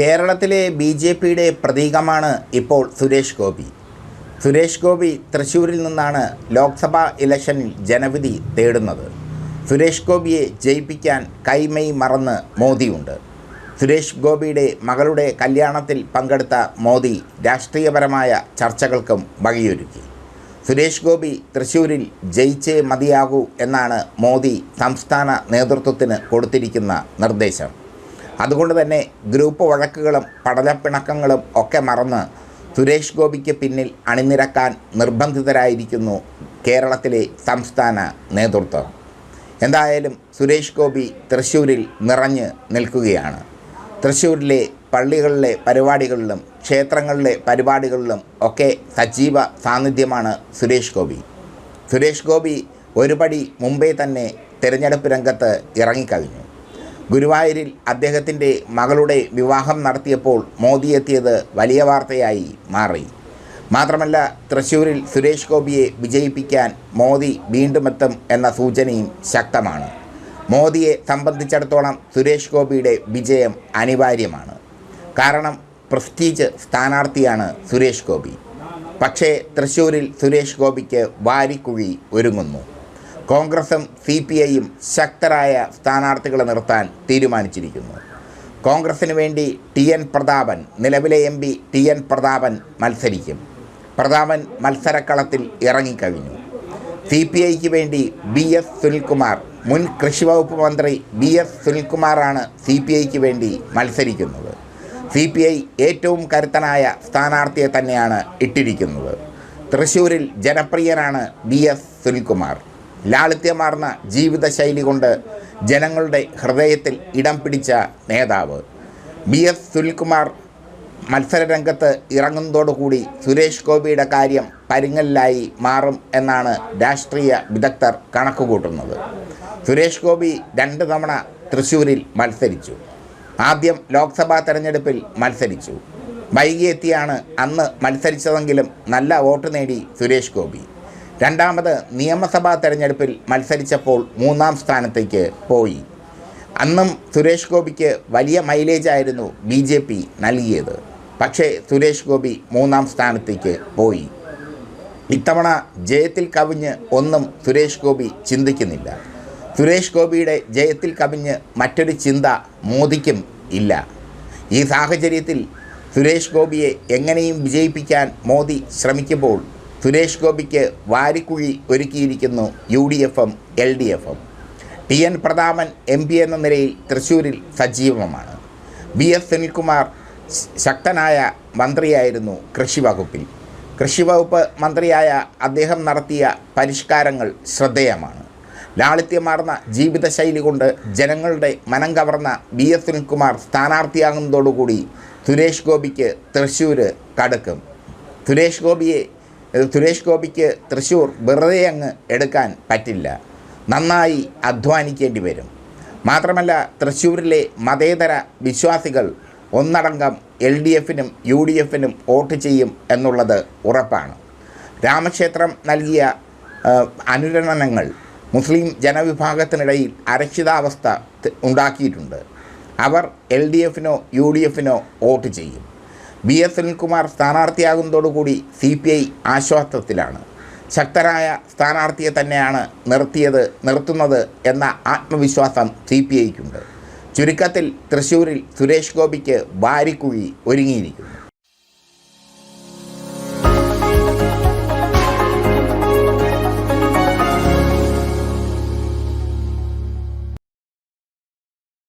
കേരളത്തിലെ B J പിയുടെ പ്രതീകമാണ് ഇപ്പോൾ സുരേഷ് ഗോപി. സുരേഷ് ഗോപി തൃശ്ശൂരിൽ നിന്നാണ് ലോക്സഭാ ഇലക്ഷനിൽ ജനവിധി തേടുന്നത്. സുരേഷ് ഗോപിയെ ജയിപ്പിക്കാൻ കൈമൈ മറന്ന് മോദിയുണ്ട്. സുരേഷ് ഗോപിയുടെ മകളുടെ കല്യാണത്തിൽ പങ്കെടുത്ത മോദി രാഷ്ട്രീയപരമായ ചർച്ചകൾക്കും വഴിയൊരുക്കി. സുരേഷ് ഗോപി തൃശ്ശൂരിൽ ജയിച്ചേ മതിയാകൂ എന്നാണ് മോദി സംസ്ഥാന നേതൃത്വത്തിന് കൊടുത്തിരിക്കുന്ന നിർദ്ദേശം. അതുകൊണ്ട് തന്നെ ഗ്രൂപ്പ് വഴക്കുകളും പടലപ്പിണക്കങ്ങളും ഒക്കെ മറന്ന് സുരേഷ് ഗോപിക്ക് പിന്നിൽ അണിനിരക്കാൻ നിർബന്ധിതരായിരിക്കുന്നു കേരളത്തിലെ സംസ്ഥാന നേതൃത്വം. എന്തായാലും സുരേഷ് ഗോപി തൃശ്ശൂരിൽ നിറഞ്ഞ് നിൽക്കുകയാണ്. തൃശ്ശൂരിലെ പള്ളികളിലെ പരിപാടികളിലും ക്ഷേത്രങ്ങളിലെ പരിപാടികളിലും ഒക്കെ സജീവ സാന്നിധ്യമാണ് സുരേഷ് ഗോപി. സുരേഷ് ഗോപി ഒരുപടി മുമ്പേ തന്നെ തിരഞ്ഞെടുപ്പ് രംഗത്ത് ഇറങ്ങിക്കഴിഞ്ഞു. ഗുരുവായൂരിൽ അദ്ദേഹത്തിന്റെ മകളുടെ വിവാഹം നടത്തിയപ്പോൾ മോദി എത്തിയത് വലിയ വാർത്തയായി മാറി. മാത്രമല്ല തൃശ്ശൂരിൽ സുരേഷ് ഗോപിയെ വിജയിപ്പിക്കാൻ മോദി വീണ്ടും എത്തും എന്ന സൂചനയും ശക്തമാണ്. മോദിയെ സംബന്ധിച്ചിടത്തോളം സുരേഷ് ഗോപിയുടെ വിജയം അനിവാര്യമാണ്. കാരണം പ്രസ്റ്റീജ് സ്ഥാനാർത്ഥിയാണ് സുരേഷ് ഗോപി. പക്ഷേ തൃശ്ശൂരിൽ സുരേഷ് ഗോപിക്ക് വാരിക്കുഴി ഒരുങ്ങുന്നു. കോൺഗ്രസും സി പി ഐയും ശക്തരായ സ്ഥാനാർത്ഥികളെ നിർത്താൻ തീരുമാനിച്ചിരിക്കുന്നു. കോൺഗ്രസിന് വേണ്ടി ടി എൻ പ്രതാപൻ നിലവിലെ M P T N Prathapan മത്സരിക്കും. പ്രതാപൻ മത്സരക്കളത്തിൽ ഇറങ്ങിക്കഴിഞ്ഞു. സി പി ഐക്ക് വേണ്ടി ബി എസ് സുനിൽകുമാർ മുൻ കൃഷി വകുപ്പ് മന്ത്രി ബി എസ് സുനിൽകുമാറാണ് സി പി ഐക്ക് വേണ്ടി മത്സരിക്കുന്നത്. സി പി ഐ ഏറ്റവും കരുത്തനായ സ്ഥാനാർത്ഥിയെ തന്നെയാണ് ഇട്ടിരിക്കുന്നത്. തൃശ്ശൂരിൽ ജനപ്രിയനാണ് ബി എസ് സുനിൽകുമാർ. ലാളിത്യമാർന്ന ജീവിതശൈലി കൊണ്ട് ജനങ്ങളുടെ ഹൃദയത്തിൽ ഇടം പിടിച്ച നേതാവ്. ബി എസ് സുനിൽകുമാർ മത്സരരംഗത്ത് ഇറങ്ങുന്നതോടുകൂടി സുരേഷ് ഗോപിയുടെ കാര്യം പരുങ്ങലിലായി മാറും എന്നാണ് രാഷ്ട്രീയ വിദഗ്ധർ കണക്കുകൂട്ടുന്നത്. സുരേഷ് ഗോപി രണ്ട് തവണ തൃശ്ശൂരിൽ മത്സരിച്ചു. ആദ്യം ലോക്സഭാ തെരഞ്ഞെടുപ്പിൽ മത്സരിച്ചു. വൈകിയെത്തിയാണ് അന്ന് മത്സരിച്ചതെങ്കിലും നല്ല വോട്ട് നേടി സുരേഷ് ഗോപി. രണ്ടാമത് നിയമസഭാ തെരഞ്ഞെടുപ്പിൽ മത്സരിച്ചപ്പോൾ മൂന്നാം സ്ഥാനത്തേക്ക് പോയി. അന്നും സുരേഷ് ഗോപിക്ക് വലിയ മൈലേജ് ആയിരുന്നു ബി ജെ പി നൽകിയത്. പക്ഷേ സുരേഷ് ഗോപി മൂന്നാം സ്ഥാനത്തേക്ക് പോയി. ഇത്തവണ ജയത്തിൽ കവിഞ്ഞ് ഒന്നും സുരേഷ് ഗോപി ചിന്തിക്കുന്നില്ല. സുരേഷ് ഗോപിയുടെ ജയത്തിൽ കവിഞ്ഞ് മറ്റൊരു ചിന്ത മോദിക്കും ഇല്ല. ഈ സാഹചര്യത്തിൽ സുരേഷ് ഗോപിയെ എങ്ങനെയും വിജയിപ്പിക്കാൻ മോദി ശ്രമിക്കുമ്പോൾ സുരേഷ് ഗോപിക്ക് വാരിക്കുഴി ഒരുക്കിയിരിക്കുന്നു യു ഡി എഫും എൽ ഡി എഫും. T N Prathapan M P എന്ന നിലയിൽ തൃശ്ശൂരിൽ സജീവമാണ്. ബി എസ് സുനിൽകുമാർ ശക്തനായ മന്ത്രിയായിരുന്നു കൃഷി വകുപ്പിൽ കൃഷി വകുപ്പ് മന്ത്രിയായ അദ്ദേഹം നടത്തിയ പരിഷ്കാരങ്ങൾ ശ്രദ്ധേയമാണ്. ലാളിത്യമാർന്ന ജീവിതശൈലി കൊണ്ട് ജനങ്ങളുടെ മനം കവർന്ന ബി എസ് സുനിൽകുമാർ സ്ഥാനാർത്ഥിയാകുന്നതോടുകൂടി സുരേഷ് ഗോപിക്ക് തൃശ്ശൂർ കടുക്കും. സുരേഷ് ഗോപിയെ സുരേഷ് ഗോപിക്ക് തൃശ്ശൂർ വെറുതെ അങ്ങ് എടുക്കാൻ പറ്റില്ല. നന്നായി അധ്വാനിക്കേണ്ടി വരും. മാത്രമല്ല തൃശ്ശൂരിലെ മതേതര വിശ്വാസികൾ ഒന്നടങ്കം എൽ ഡി എഫിനും യു ഡി എഫിനും വോട്ട് ചെയ്യും എന്നുള്ളത് ഉറപ്പാണ്. രാമക്ഷേത്രം നൽകിയ അനുരണനങ്ങൾ മുസ്ലിം ജനവിഭാഗത്തിനിടയിൽ അരക്ഷിതാവസ്ഥ ഉണ്ടാക്കിയിട്ടുണ്ട്. അവർ എൽ ഡി എഫിനോ യു ഡി എഫിനോ വോട്ട് ചെയ്യും. ബി എസ് സുനിൽകുമാർ സ്ഥാനാർത്ഥിയാകുന്നതോടുകൂടി സി പി ഐ ആശ്വാസത്തിലാണ്. ശക്തരായ സ്ഥാനാർത്ഥിയെ തന്നെയാണ് നിർത്തിയത് നിർത്തുന്നത് എന്ന ആത്മവിശ്വാസം സി പി ഐക്കുണ്ട്. ചുരുക്കത്തിൽ തൃശ്ശൂരിൽ സുരേഷ് ഗോപിക്ക് വാരിക്കുഴി ഒരുങ്ങിയിരിക്കുന്നു.